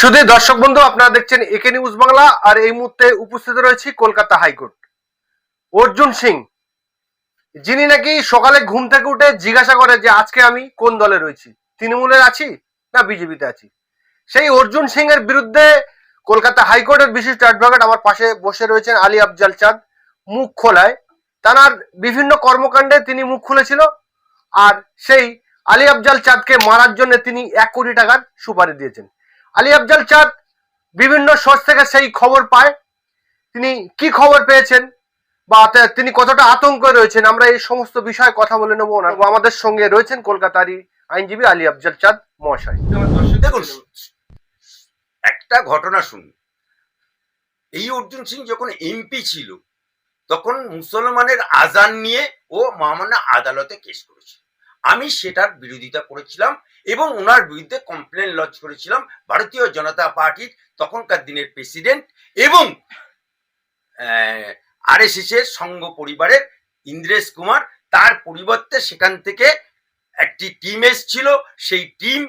শুধু দর্শক বন্ধু, আপনারা দেখছেন একে নিউজ বাংলা আর এই মুহূর্তে উপস্থিত রয়েছি কলকাতা হাইকোর্ট। অর্জুন সিং, যিনি নাকি সকালে ঘুম থেকে উঠে জিজ্ঞাসা করে যে আজকে আমি কোন দলে রয়েছি? তৃণমূলের আছি না বিজেপিতে আছি? সেই অর্জুন সিং এর বিরুদ্ধে কলকাতা হাইকোর্টের বিশিষ্ট অ্যাডভোকেট আমার পাশে বসে রয়েছেন আলী আফজাল চাঁদ, মুখ খোলায়। তার বিভিন্ন কর্মকাণ্ডে তিনি মুখ খুলেছিল, আর সেই আলী আফজাল চাঁদকে মারার জন্য তিনি এক কোটি টাকার সুপারি দিয়েছেন। আলী আফজাল চাঁদ বিভিন্ন সোর্স থেকে সেই খবর পায়। তিনি কি খবর পেয়েছেন বা তিনি কতটা আতঙ্কে রয়েছেন? আমরা এই সমস্ত বিষয়ে কথা বলে নেব। ওনার আমাদের সঙ্গে রয়েছেন কলকাতারই আইনজীবী আলী আফজাল চাঁদ মহাশয়। দেখুন একটা ঘটনা শুনুন। এই অর্জুন সিং যখন এমপি ছিল তখন মুসলমানের আজান নিয়ে ও মহামান্য আদালতে কেস করেছিল। আমি সেটার বিরোধিতা করেছিলাম এবং ওনার বিরুদ্ধে কমপ্লেন লঞ্চ করেছিলাম ভারতীয় জনতা পার্টির তখনকার দিনের প্রেসিডেন্ট এবং আর এস এর সংঘ পরিবারের ইন্দ্রেশ কুমার, তার পরিবর্তে সেখান থেকে একটি টিম এসছিল। সেই টিম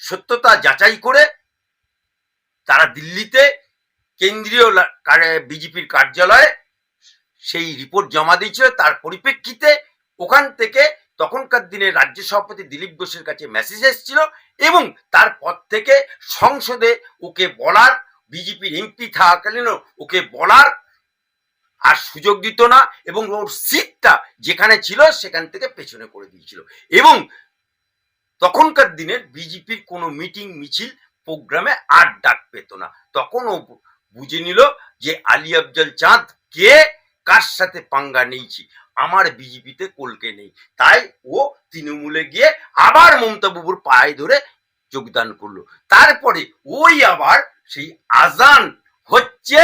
সত্যতা যাচাই করে তারা দিল্লিতে কেন্দ্রীয় বিজেপির কার্যালয়ে সেই রিপোর্ট জমা দিয়েছিল। তার পরিপ্রেক্ষিতে ওখান থেকে তখনকার দিনে রাজ্য সভাপতি দিলীপ ঘোষের কাছে মেসেজ এসেছিল এবং তারপর থেকে সংসদে ওকে বলার, বিজেপির এমপি থাকাকালীনও ওকে বলার আর সুযোগ দিত না এবং ওর সিটটা যেখানে ছিল সেখান থেকে পেছনে করে দিয়েছিল। এবং তখনকার দিনের বিজেপির কোনো মিটিং মিছিল প্রোগ্রামে আর ডাক পেত না। তখন ও বুঝে নিল যে আলী আফজল চাঁদ কে, কার সাথে পাঙ্গা নিয়েছি আমার বিজেপিতে কলকে নেই। তাই ও তৃণমূলে গিয়ে আবার মমতা বাবুর পায়ে ধরে যোগদান করল। তারপরে ওই আবার সেই আজান হচ্ছে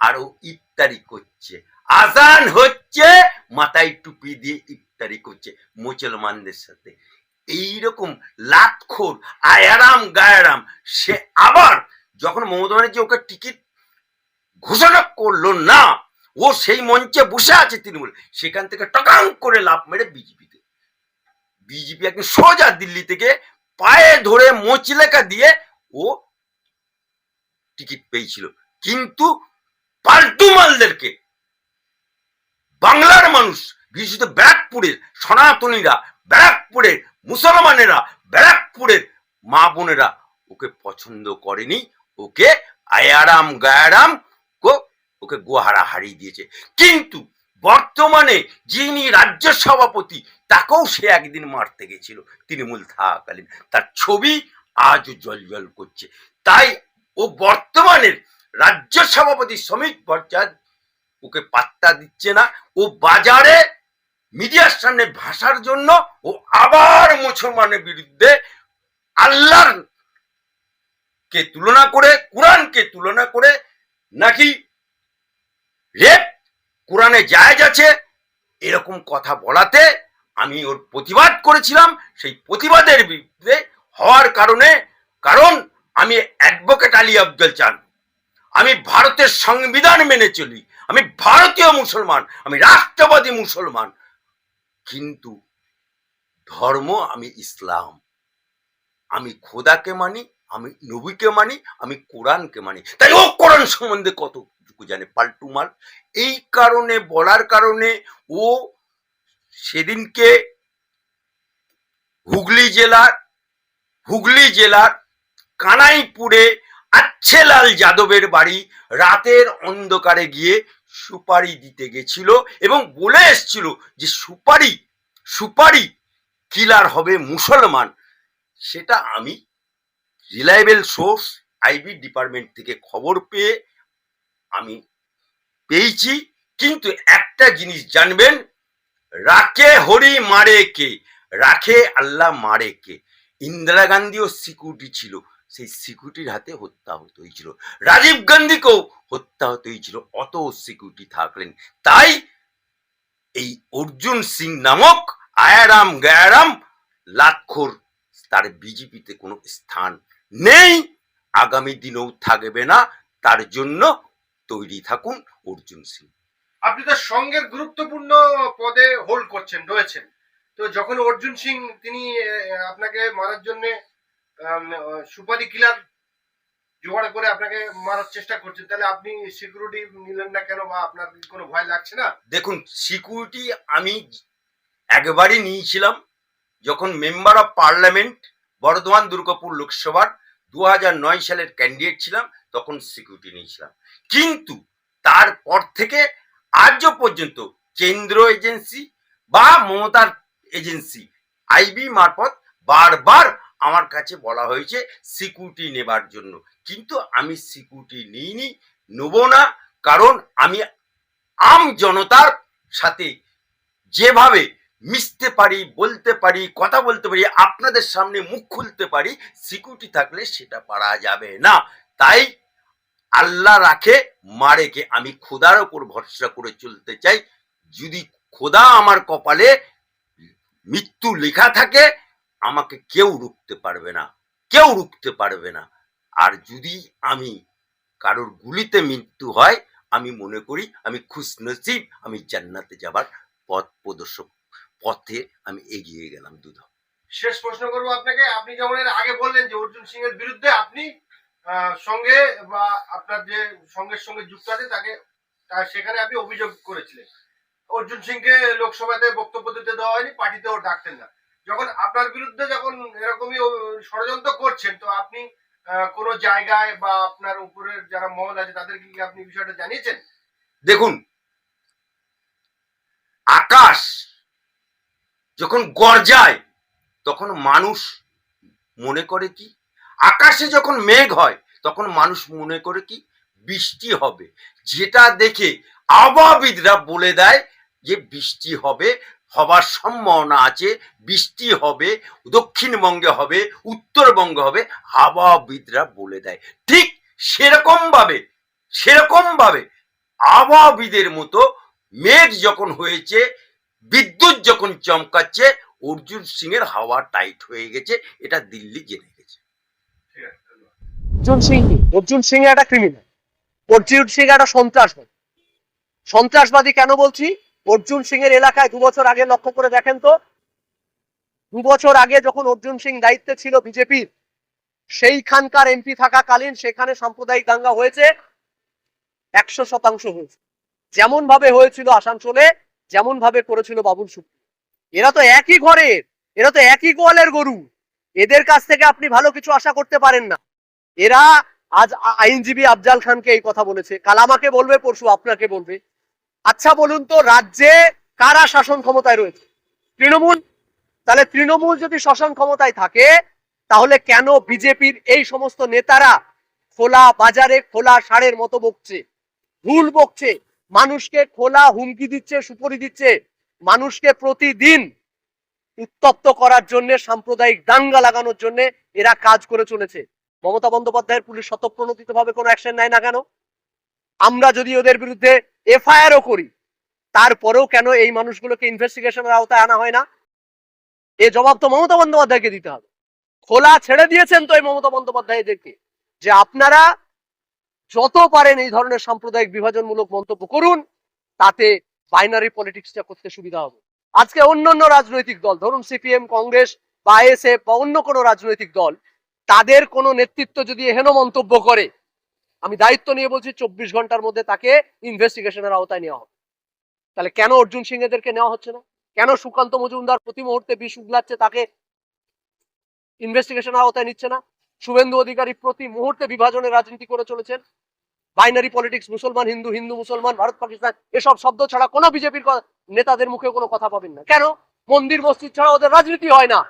আর ও ইফতারি করছে। আজান হচ্ছে, মাথায় টুপি দিয়ে ইফতারি করছে মুসলমানদের সাথে। এইরকম লাতখোর, আয়ারাম গায়ারাম, সে আবার যখন মমতা ব্যানার্জি ওকে টিকিট ঘোষণা করল না ও সেই মঞ্চে বসে আছে তৃণমূল। সেখান থেকে টকাং করে লাভ মেরে বিজেপিতে। বিজেপি একদম সোজা দিল্লি থেকে পায়ে ধরে মোচলেখা দিয়ে ও টিকিট পেয়েছিল। কিন্তু পাল্টু মালদেরকে। বাংলার মানুষ, বিশেষত ব্যারাকপুরের সনাতনীরা, ব্যারাকপুরের মুসলমানেরা, ব্যারাকপুরের মা বোনেরা ওকে পছন্দ করেনি। ওকে আয়ারাম গায়ারাম ওকে গোহারা হারিয়ে দিয়েছে। কিন্তু বর্তমানে যিনি রাজ্য সভাপতি, তাকেও সে একদিন মারতে গেছিল। তৃণমূল থাকাকালীন। তার ছবি আজও জল করছে। তাই ও বর্তমানের রাজ্য সভাপতি শ্রমিক ভট্টাচার্য ওকে পাত্তা দিচ্ছে না। ও বাজারে মিডিয়ার সামনে ভাষার জন্য ও আবার মুসলমানের বিরুদ্ধে আল্লাহর কে তুলনা করে, কোরআনকে তুলনা করে নাকি রেপ কোরআনে জায়েজ আছে, এরকম কথা বলাতে আমি ওর প্রতিবাদ করেছিলাম। সেই প্রতিবাদের বিরুদ্ধে হওয়ার কারণে, কারণ আমি অ্যাডভোকেট আলী আফজল চান। আমি ভারতের সংবিধান মেনে চলি। আমি ভারতীয় মুসলমান, আমি রাষ্ট্রবাদী মুসলমান। কিন্তু ধর্ম, আমি ইসলাম। আমি খোদাকে মানি, আমি নবীকে মানি, আমি কোরআনকে মানি। তাই ও কোরআন সম্বন্ধে কতটুকু জানে, পাল্টু মাল। এই কারণে, বলার কারণে ও সেদিনকে হুগলি জেলার হুগলি জেলার কানাইপুরে আচ্ছেলাল যাদবের বাড়ি রাতের অন্ধকারে গিয়ে সুপারি দিতে গেছিল এবং বলে এসছিল যে সুপারি সুপারি কিলার হবে মুসলমান। সেটা আমি রিলায়েবল সোর্স আইবি ডিপার্টমেন্ট থেকে খবর পেয়ে আমি পেয়েছি, কিন্তু একটা জিনিস জানবেন, রাখে হরি মারে কে? রাখে আল্লাহ মারে কে? ইন্দিরা গান্ধীও সিকিউরিটি ছিল, সেই সিকিউরিটির হাতে হত্যা হতে হয়েছিল। রাজীব গান্ধীকেও হত্যা হতে হয়েছিল, অত সিকিউরিটি থাকলেন। তাই এই অর্জুন সিং নামক আয়ারাম গায়ারাম লাক্ষর তার বিজেপিতে কোনো স্থান নেই, আগামী দিনেও থাকবে না, তার জন্য তৈরি থাকুন অর্জুন সিং। আপনি তার সঙ্গের গুরুত্বপূর্ণ পদে হোল্ড করছেন রয়েছেন। তো যখন অর্জুন সিং তিনি আপনাকে মারার জন্য সুপারি কিলার জোগাড় করে আপনাকে মারার চেষ্টা করছে তাহলে আপনি সিকিউরিটি নিলেন না কেন বা আপনার কোনো ভয় লাগছে না? দেখুন সিকিউরিটি আমি একবারই নিয়েছিলাম যখন member of parliament Bardhaman Durgapur লোকসভার দু সালের ক্যান্ডিডেট ছিলাম, তখন সিকিউরিটি নিয়েছিলাম। কিন্তু তারপর থেকে আজও পর্যন্ত কেন্দ্র এজেন্সি বা মমতার এজেন্সি আইবি মারফত বারবার আমার কাছে বলা হয়েছে সিকিউরিটি নেবার জন্য। কিন্তু আমি সিকিউরিটি নিইনি, নেব না, কারণ আমি আম জনতার সাথে যেভাবে মিশতে পারি, বলতে পারি, কথা বলতে পারি, আপনাদের সামনে মুখ খুলতে পারি, সিকিউরিটি থাকলে সেটা পারা যাবে না। তাই আল্লাহ রাখে মারেকে আমি খোদার ওপর ভরসা করে চলতে চাই। যদি খোদা আমার কপালে মৃত্যু লেখা থাকে, আমাকে কেউ রুখতে পারবে না। কেউ রুখতে পারবে না। আর যদি আমি কারোর গুলিতে মৃত্যু হয়, আমি মনে করি, আমি খুশনসিব, আমি জান্নাতে যাবার পথ প্রদর্শক পথে আমি এগিয়ে গেলাম দুধ। শেষ প্রশ্ন করব আপনাকে। আপনি যেমন এর আগে বললেন যে অর্জুন সিং এর বিরুদ্ধে আপনি সঙ্গে বা আপনার যে সঙ্গের সঙ্গে যুক্ত আছে তাকে সেখানে আপনি অভিযোগ করেছিলেন। অর্জুন সিংকে লোকসভাতে বক্তব্য দিতে দেওয়া হয়নি পার্টিতেও ডাকতেন না। যখন আপনার বিরুদ্ধে যখন এরকমই ষড়যন্ত্র করছেন তো আপনি কোনো জায়গায় বা আপনার উপরের যারা মহল আছে তাদেরকে কি আপনি বিষয়টা জানিয়েছেন? দেখুন আকাশ যখন গর্জায় তখন মানুষ মনে করে কি? আকাশে যখন মেঘ হয়, তখন মানুষ মনে করে কি? বৃষ্টি হবে। যেটা দেখে আবহাওয়াবিদরা বলে দেয় যে বৃষ্টি হবে, হবার সম্ভাবনা আছে, বৃষ্টি হবে, দক্ষিণবঙ্গে হবে, উত্তরবঙ্গে হবে আবহাওয়াবিদরা বলে দেয়। ঠিক সেরকম ভাবে সেরকম ভাবে আবহাওয়াবিদের মতো মেঘ যখন হয়েছে বিদ্যুৎ যখন চমকাচ্ছে, অর্জুন সিং এর হাওয়া টাইট হয়ে গেছে, এটা দিল্লি জেনে গেছে। অর্জুন সিং? অর্জুন সিং একটা ক্রিমিনাল অর্জুন সিং একটা সন্ত্রাসবাদী। সন্ত্রাসবাদী কেন বলছি? অর্জুন সিং এর এলাকায় দু বছর আগে লক্ষ্য করে দেখেন তো। দু বছর আগে যখন অর্জুন সিং দায়িত্বে ছিল বিজেপির, সেইখানকার এমপি থাকাকালীন সেখানে সাম্প্রদায়িক দাঙ্গা হয়েছে। একশো শতাংশ হয়েছে। যেমন ভাবে হয়েছিল আসানসোলে যেমন ভাবে করেছিল বাবুল সুপ্রিয় এরা তো একই ঘরের, এরা তো একই গোয়ালের গরু। এদের কাছ থেকে আপনি ভালো কিছু আশা করতে পারেন না। এরা আজ আইনজীবী আফজাল খানকে এই কথা বলেছে। কাল আমাকে বলবে, পরশু আপনাকে বলবে। আচ্ছা বলুন তো, রাজ্যে কারা শাসন ক্ষমতায় রয়েছে? তৃণমূল? তাহলে তৃণমূল যদি শাসন ক্ষমতায় থাকে, তাহলে কেন বিজেপির এই সমস্ত নেতারা খোলা বাজারে খোলা সারের মতো বকছে? ভুল বকছে। মানুষকে খোলা হুমকি দিচ্ছে, সুপরি দিচ্ছে, মানুষকে প্রতিদিন উত্তপ্ত করার জন্য, সাম্প্রদায়িক দাঙ্গা লাগানোর জন্য এরা কাজ করে চলেছে। মমতা বন্দ্যোপাধ্যায়ের পুলিশ স্বতঃপ্রণোদিত ভাবে কোনো অ্যাকশন নেয় না কেন? আমরা যদি ওদের বিরুদ্ধে এফআইআরও করি, তারপরেও কেন এই মানুষগুলোকে ইনভেস্টিগেশনের আওতায় আনা হয় না? এ জবাব তো মমতা বন্দ্যোপাধ্যায়কে দিতে হবে। খোলা ছেড়ে দিয়েছেন তো এই মমতা বন্দ্যোপাধ্যায় এদেরকে যে আপনারা যত পারেন এই ধরনের সাম্প্রদায়িক বিভাজনমূলক মন্তব্য করুন, তাতে বাইনারি পলিটিক্সটা করতে সুবিধা হবে। আজকে অন্যান্য রাজনৈতিক দল, ধরুন সিপিএম কংগ্রেস বা আইএসএফ বা অন্য কোনো রাজনৈতিক দল, তাদের কোনো নেতৃত্ব যদি এহেন মন্তব্য করে, আমি দায়িত্ব নিয়ে বলছি চব্বিশ ঘণ্টার মধ্যে তাকে ইনভেস্টিগেশনের আওতায় নেওয়া হবে। তাহলে কেন অর্জুন সিং এদেরকে নেওয়া হচ্ছে না? কেন সুকান্ত মজুমদার প্রতি মুহূর্তে বিষ উগলাচ্ছে তাকে? ইনভেস্টিগেশনের আওতায় নিচ্ছে না? শুভেন্দু অধিকারী প্রতি মুহূর্তে বিভাজনের রাজনীতি করে চলেছেন। বাইনারি পলিটিক্স মুসলমান, হিন্দু হিন্দু, মুসলমান, ভারত, পাকিস্তান, এসব শব্দ ছাড়া কোনো বিজেপির নেতাদের মুখে কোনো কথা পাবেন না। কেন? মন্দির, মসজিদ ছাড়া ওদের রাজনীতি হয় না।